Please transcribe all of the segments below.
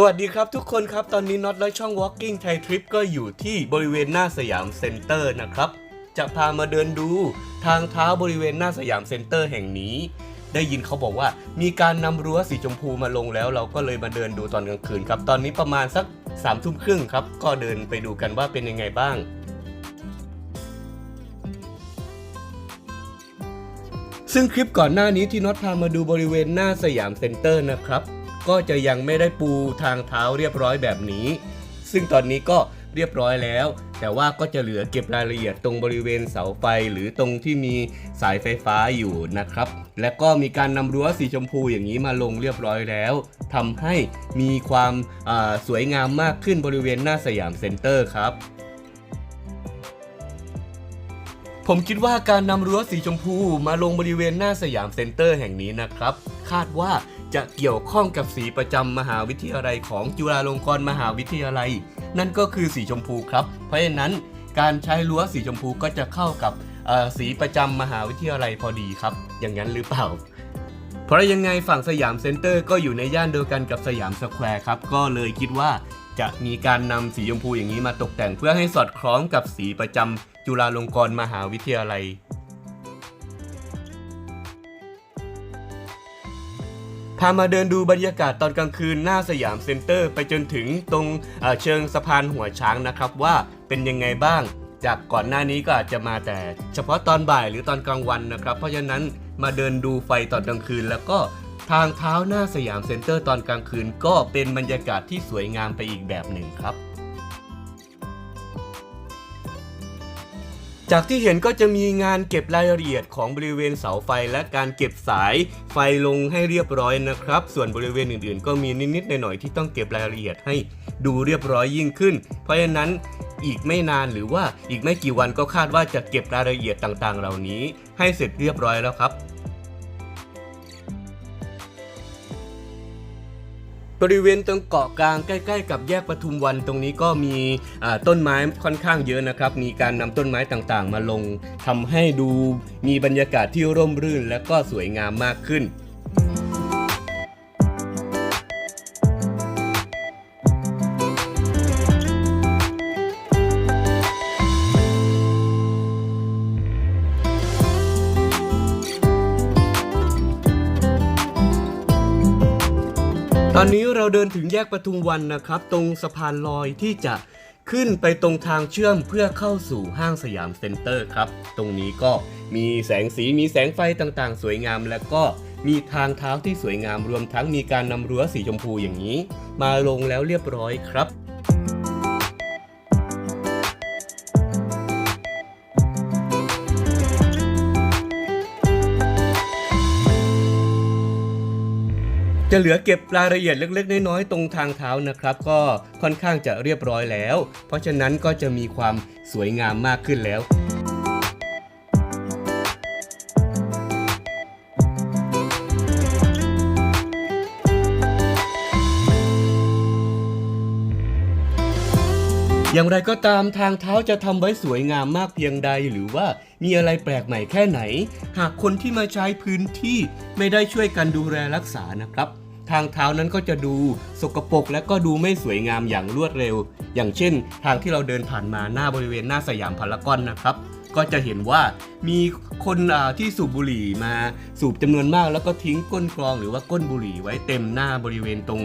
สวัสดีครับทุกคนครับ ตอนนี้น็อตและช่อง Walking Thai Trip ก็อยู่ที่บริเวณหน้าสยามเซ็นเตอร์นะครับ จะพามาเดินดูทางเท้าบริเวณหน้าสยามเซ็นเตอร์แห่งนี้ ได้ยินเขาบอกว่ามีการนำรั้วสีชมพูมาลงแล้ว เราก็เลยมาเดินดูตอนกลางคืนครับ ตอนนี้ประมาณสักสามทุ่มครึ่งครับ ก็เดินไปดูกันว่าเป็นยังไงบ้างซึ่งคลิปก่อนหน้านี้ที่น็อตพามาดูบริเวณหน้าสยามเซ็นเตอร์นะครับ ก็จะยังไม่ได้ปูทางเท้าเรียบร้อยแบบนี้ ซึ่งตอนนี้ก็เรียบร้อยแล้ว แต่ว่าก็จะเหลือเก็บรายละเอียดตรงบริเวณเสาไฟ หรือตรงที่มีสายไฟฟ้าอยู่นะครับ และก็มีการนำรั้วสีชมพูอย่างนี้มาลงเรียบร้อยแล้วทำให้มีความสวยงามมากขึ้นบริเวณหน้าสยามเซ็นเตอร์ครับ ผมคิดว่าการนำรั้วสีชมพูมาลงบริเวณหน้าสยามเซ็นเตอร์แห่งนี้นะครับ คาดว่าจะเกี่ยวข้องกับสีประจำมหาวิทยาลัยของจุฬาลงกรณ์มหาวิทยาลัย นั่นก็คือสีชมพูครับ เพราะฉะนั้นการใช้รั้วสีชมพูก็จะเข้ากับสีประจำมหาวิทยาลัยพอดีครับ อย่างนั้นหรือเปล่า เพราะยังไงฝั่งสยามเซ็นเตอร์ก็อยู่ในย่านเดียวกันกับสยามสแควร์ครับ ก็เลยคิดว่า จะมีการนำสีชมพูอย่างนี้มาตกแต่งเพื่อให้สอดคล้องกับสีประจำจุฬาลงกรณ์มหาวิทยาลัย พามาเดินดูบรรยากาศตอนกลางคืนหน้าสยามเซ็นเตอร์ไปจนถึงตรงเอ่อเชิงสะพานหัวช้างนะครับว่าเป็นยังไงบ้าง จากก่อนหน้านี้ก็อาจจะมาแต่ เฉพาะตอนบ่ายหรือตอนกลางวันนะครับ เพราะฉะนั้นมาเดินดูไฟตอนกลางคืนแล้วก็ ทางเท้าหน้าสยามเซ็นเตอร์ตอนกลางคืนก็เป็นบรรยากาศที่สวยงามไปอีกแบบหนึ่งครับ จากที่เห็นก็จะมีงานเก็บรายละเอียดของบริเวณเสาไฟและการเก็บสายไฟลงให้เรียบร้อยนะครับ ส่วนบริเวณอื่นๆ ก็มีนิดๆหน่อยๆที่ต้องเก็บรายละเอียดให้ดูเรียบร้อยยิ่งขึ้น เพราะฉะนั้นอีกไม่นานหรือว่าอีกไม่กี่วันก็คาดว่าจะเก็บรายละเอียดต่างๆ เหล่านี้ ให้เสร็จเรียบร้อยแล้วครับ บริเวณตรงเกาะกลางใกล้ ๆ กับแยกปทุมวันตรงนี้ก็มีต้นไม้ค่อนข้างเยอะนะครับ มีการนำต้นไม้ต่างๆ มาลงทำให้ดูมีบรรยากาศที่ร่มรื่นและก็สวยงามมากขึ้น ตอนนี้เราเดินถึงแยกปทุมวันนะครับ ตรงสะพานลอยที่จะขึ้นไปตรงทางเชื่อมเพื่อเข้าสู่ห้างสยามเซ็นเตอร์ครับ ตรงนี้ก็มีแสงสีมีแสงไฟต่างๆ สวยงาม และก็มีทางเท้าที่สวยงามรวมทั้งมีการนำรั้วสีชมพูอย่างนี้ มาลงแล้วเรียบร้อยครับ จะเหลือเก็บรายละเอียดเล็กๆ น้อยๆ ตรงทางเท้านะครับ ก็ค่อนข้างจะเรียบร้อยแล้ว เพราะฉะนั้นก็จะมีความสวยงามมากขึ้นแล้ว อย่างไรก็ตามทางเท้าจะทำไว้สวยงามมากเพียงใดหรือว่ามีอะไรแปลกใหม่แค่ไหน หากคนที่มาใช้พื้นที่ไม่ได้ช่วยกันดูแลรักษานะครับ ทางเท้านั้นก็จะดูสกปรกและก็ดูไม่สวยงามอย่างรวดเร็ว อย่างเช่น ทางที่เราเดินผ่านมาหน้าบริเวณหน้าสยามพารากอนนะครับ ก็จะเห็นว่ามีคนที่สูบบุหรี่มาสูบจำนวนมาก แล้วก็ทิ้งก้นกรองหรือว่าก้นบุหรี่ไว้เต็มหน้าบริเวณตรง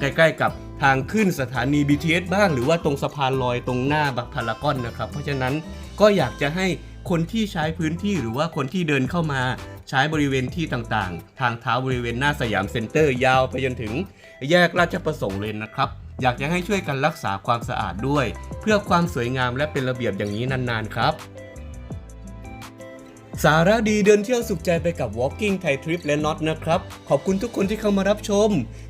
ใกล้ ๆ กับทางขึ้นสถานี BTS บ้าง หรือว่าตรงสะพานลอยตรงหน้าบักพารากอนนะครับ เพราะฉะนั้นก็อยากจะให้คนที่ใช้พื้นที่หรือว่าคนที่เดินเข้ามาใช้บริเวณที่ต่างๆ ทางเท้าบริเวณหน้าสยามเซ็นเตอร์ยาวไปจนถึงแยกราชประสงค์เลยนะครับ อยากจะให้ช่วยกันรักษาความสะอาดด้วย เพื่อความสวยงามและเป็นระเบียบอย่างนี้นานๆครับ สาระดีเดินเที่ยวสุขใจไปกับ Walking Thai Trip และน็อตนะครับ ขอบคุณทุกคนที่เข้ามารับชม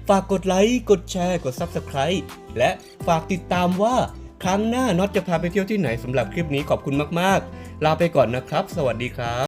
ฝากกดไลค์ กดแชร์ กด Subscribe และฝากติดตามว่าครั้งหน้าน็อตจะพาไปเที่ยวที่ไหนสำหรับคลิปนี้ขอบคุณมากๆ ลาไปก่อนนะครับ สวัสดีครับ